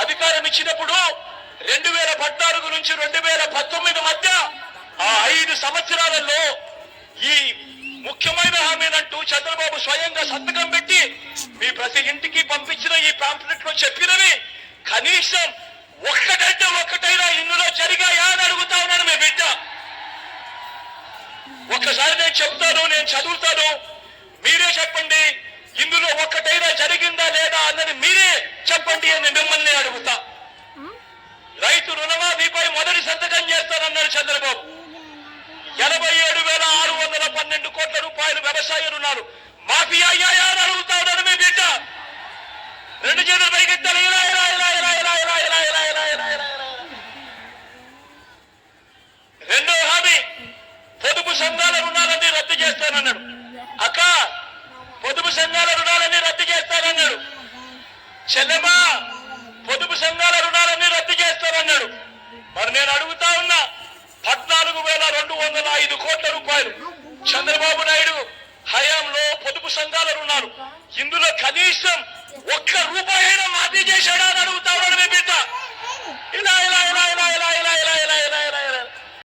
అధికారం ఇచ్చినప్పుడు రెండు వేల పద్నాలుగు నుంచి రెండు వేల పంతొమ్మిది మధ్య ఆ ఐదు సంవత్సరాలలో ఈ ముఖ్యమైన హామీనంటూ చంద్రబాబు స్వయంగా సంతకం పెట్టి మీ ప్రతి ఇంటికి పంపించిన ఈ పాంప్లెట్లో చెప్పినవి కనీసం ఒక్కటంటే ఒక్కటైనా ఇందులో జరిగాయా అని అడుగుతా ఉన్నాను మీ బిడ్డ. ఒక్కసారి నేను చెప్తాను నేను చదువుతాను. చెప్పండి అని మిమ్మల్ని అడుగుతా రైతు రుణమాఫీపై మొదటి సంతకం చేస్తానన్నారు చంద్రబాబు ఎనభై ఏడు వేల ఆరు వందల పన్నెండు కోట్ల రూపాయలు వ్యవసాయ రుణాలు మాఫీ అయ్యాయా అని అడుగుతాడని మీ బిడ్డ రెండు చేతుల పైకి రెండో హామీ పొదుపు సంఘాల రుణాలన్నీ రద్దు చేస్తానన్నాడు అక్క చెల్లెమ్మా పొదుపు సంఘాల రుణాలన్నీ రద్దు చేస్తారన్నాడు మరి నేను అడుగుతా ఉన్నా పద్నాలుగు వేల రెండు వందల ఐదు కోట్ల రూపాయలు చంద్రబాబు నాయుడు హయాంలో పొదుపు సంఘాల రుణాలు. ఇందులో కనీసం ఒక్క రూపాయి మాఫీ చేశాడా అని అడుగుతా ఉన్నాడు